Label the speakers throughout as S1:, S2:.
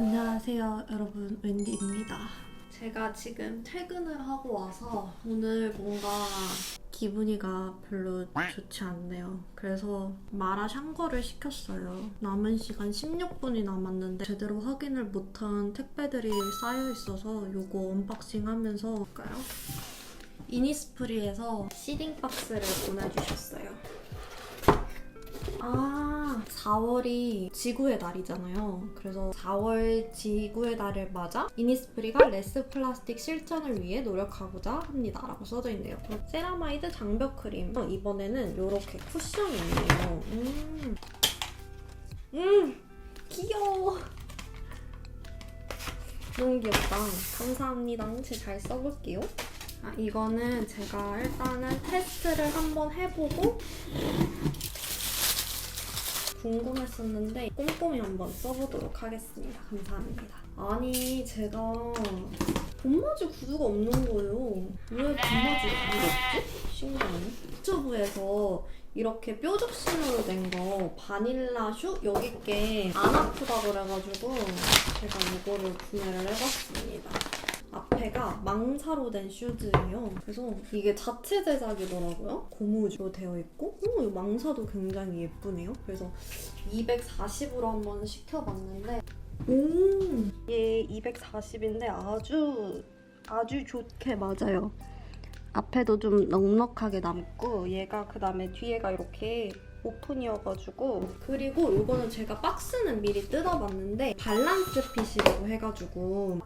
S1: 안녕하세요 여러분. 웬디입니다. 제가 지금 퇴근을 하고 와서 오늘 뭔가 기분이가 별로 좋지 않네요. 그래서 마라 샹궈를 시켰어요. 남은 시간 16분이 남았는데 제대로 확인을 못한 택배들이 쌓여 있어서 요거 언박싱 하면서 볼까요? 이니스프리에서 시딩 박스를 보내주셨어요. 아, 4월이 지구의 날이잖아요. 그래서 4월 지구의 날을 맞아 이니스프리가 레스 플라스틱 실천을 위해 노력하고자 합니다. 라고 써져 있네요. 세라마이드 장벽 크림. 이번에는 이렇게 쿠션이 있네요. 음, 음, 귀여워. 너무 귀엽다. 감사합니다. 제가 잘 써볼게요. 아, 이거는 제가 일단은 테스트를 한번 해보고 궁금했었는데 꼼꼼히 한번 써보도록 하겠습니다. 감사합니다. 아니 제가 봄맞이 구두가 없는 거예요. 왜 봄맞이 구두가 없지? 신기하네. 유튜브에서 이렇게 뾰족신으로 된 거 바닐라 슈 여기 게 안 아프다 그래가지고 제가 이거를 구매를 해봤습니다. 앞에가 망사로 된 슈즈예요. 그래서 이게 자체 제작이더라고요. 고무로 되어 있고, 오, 이 망사도 굉장히 예쁘네요. 그래서 240으로 한번 시켜봤는데, 오, 얘 240인데 아주 아주 좋게 맞아요. 앞에도 좀 넉넉하게 남고, 얘가 그 다음에 뒤에가 이렇게 오픈이어가지고 그리고 이거는 제가 박스는 미리 뜯어봤는데 밸런스 핏이라고 해가지고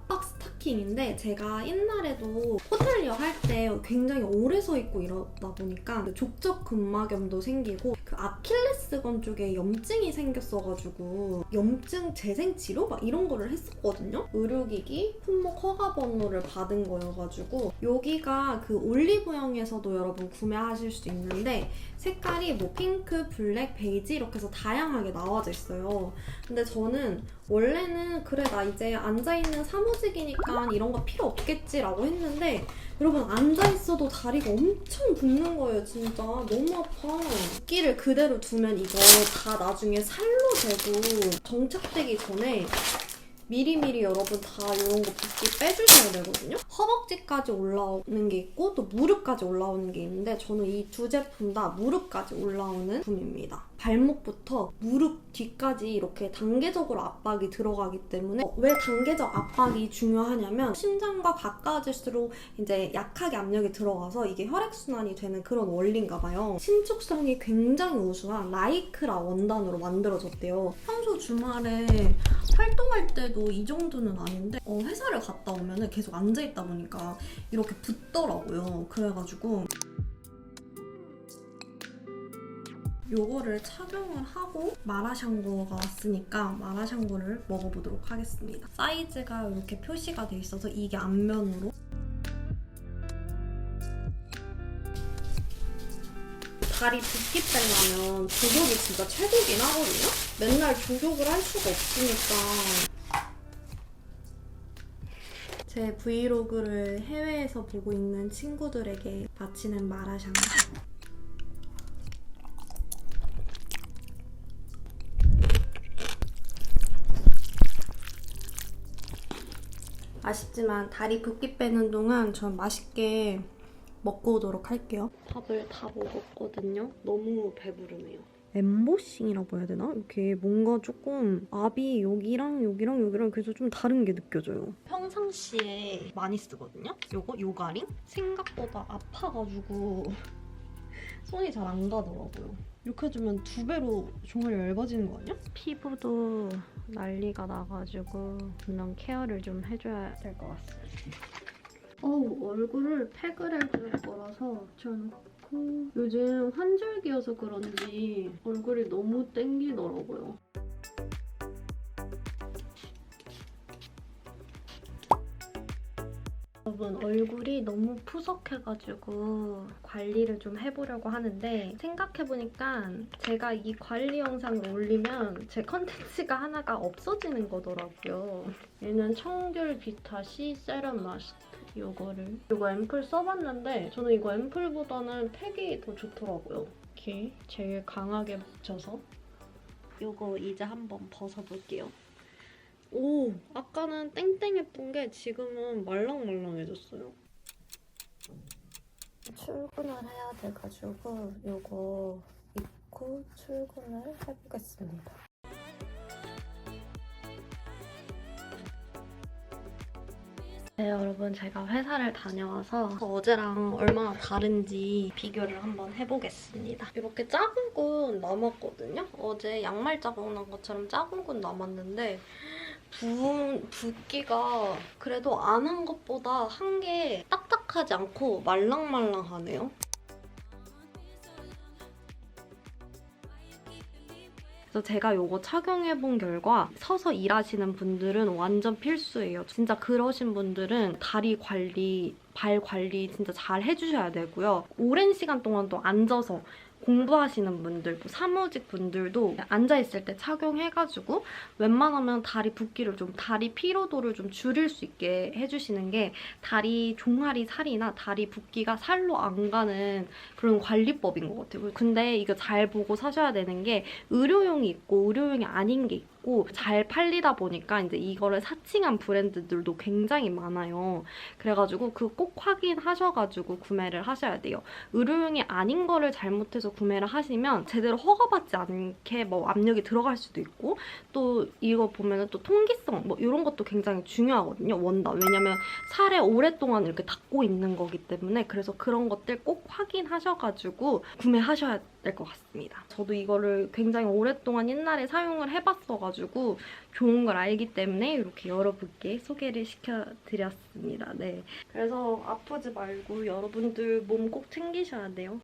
S1: 스타킹인데 제가 옛날에도 호텔리어 할 때 굉장히 오래 서 있고 이러다 보니까 그 족적 근막염도 생기고 그 아킬레스건 쪽에 염증이 생겼어가지고 염증 재생 치료 막 이런 거를 했었거든요. 의료기기 품목 허가 번호를 받은 거여가지고 여기가 그 올리브영에서도 여러분 구매하실 수 있는데 색깔이 뭐 핑크, 블랙, 베이지 이렇게 해서 다양하게 나와져 있어요. 근데 저는 원래는 그래 나 이제 앉아있는 사무직이니까 이런 거 필요 없겠지라고 했는데 여러분 앉아있어도 다리가 엄청 붓는 거예요 진짜 너무 아파 끼를 그대로 두면 이거 다 나중에 살로 되고 정착되기 전에 미리미리 여러분 다 이런 거 붓기 빼주셔야 되거든요. 허벅지까지 올라오는 게 있고 또 무릎까지 올라오는 게 있는데 저는 이 두 제품 다 무릎까지 올라오는 제품입니다. 발목부터 무릎 뒤까지 이렇게 단계적으로 압박이 들어가기 때문에 어, 왜 단계적 압박이 중요하냐면 심장과 가까워질수록 이제 약하게 압력이 들어가서 이게 혈액순환이 되는 그런 원리인가 봐요. 신축성이 굉장히 우수한 라이크라 원단으로 만들어졌대요. 평소 주말에 활동할 때도 이 정도는 아닌데 어, 회사를 갔다 오면 계속 앉아있다 보니까 이렇게 붓더라고요. 그래가지고 요거를 착용을 하고 마라샹궈가 왔으니까 마라샹궈를 먹어보도록 하겠습니다. 사이즈가 이렇게 표시가 돼 있어서 이게 앞면으로 다리 붓기 빼려면 조격이 진짜 최고긴 하거든요? 맨날 조격을 할 수가 없으니까 제 브이로그를 해외에서 보고 있는 친구들에게 바치는 마라샹궈 아쉽지만 다리 붓기 빼는 동안 전 맛있게 먹고 오도록 할게요. 밥을 다 먹었거든요. 너무 배부르네요. 엠보싱이라고 해야 되나? 이렇게 뭔가 조금 압이 여기랑 여기랑 여기랑 그래서 좀 다른 게 느껴져요. 평상시에 많이 쓰거든요. 요거 요가링? 생각보다 아파가지고 손이 잘 안 가더라고요. 이렇게 해주면 두 배로 정말 얇아지는 거 아니야? 피부도 난리가 나가지고 분명 케어를 좀 해줘야 될 것 같습니다. 어우 얼굴을 팩을 해줄 거라서 붙여놓고 요즘 환절기여서 그런지 얼굴이 너무 땡기더라고요. 여러분 얼굴이 너무 푸석해가지고 관리를 좀 해보려고 하는데 생각해보니까 제가 이 관리 영상을 올리면 제 컨텐츠가 하나가 없어지는 거더라고요. 얘는 청귤 비타 C 세럼 마스크 이거를 이거 앰플 써봤는데 저는 이거 앰플보다는 팩이 더 좋더라고요. 이렇게 제일 강하게 묻혀서 이거 이제 한번 벗어볼게요. 오, 아까는 땡땡했던 게 지금은 말랑말랑해졌어요.
S2: 출근을 해야 돼가지고 요거 입고 출근을 해보겠습니다.
S1: 네, 여러분 제가 회사를 다녀와서 어제랑 얼마나 다른지 비교를 한번 해보겠습니다. 이렇게 작은 군 남았거든요. 어제 양말 자국 난 것처럼 작은 군 남았는데 부, 붓기가 그래도 안 한 것보다 한 게 딱딱하지 않고 말랑말랑하네요. 그래서 제가 요거 착용해본 결과 서서 일하시는 분들은 완전 필수예요. 진짜 그러신 분들은 다리 관리, 발 관리 진짜 잘 해주셔야 되고요. 오랜 시간 동안 또 앉아서 공부하시는 분들, 뭐 사무직 분들도 앉아있을 때 착용해가지고 웬만하면 다리 붓기를 좀, 다리 피로도를 좀 줄일 수 있게 해주시는 게 다리 종아리 살이나 다리 붓기가 살로 안 가는 그런 관리법인 것 같아요. 근데 이거 잘 보고 사셔야 되는 게 의료용이 있고 의료용이 아닌 게 있고 잘 팔리다 보니까 이제 이거를 사칭한 브랜드들도 굉장히 많아요. 그래가지고 그 꼭 확인하셔가지고 구매를 하셔야 돼요. 의료용이 아닌 거를 잘못해서 구매를 하시면 제대로 허가받지 않게 뭐 압력이 들어갈 수도 있고 또 이거 보면은 또 통기성 뭐 이런 것도 굉장히 중요하거든요. 원단 왜냐면 살에 오랫동안 이렇게 닿고 있는 거기 때문에 그래서 그런 것들 꼭 확인하셔가지고 구매하셔야 될 것 같습니다. 저도 이거를 굉장히 오랫동안 옛날에 사용을 해봤어가지고 좋은 걸 알기 때문에 이렇게 여러분께 소개를 시켜드렸습니다. 네. 그래서 아프지 말고 여러분들 몸 꼭 챙기셔야 돼요.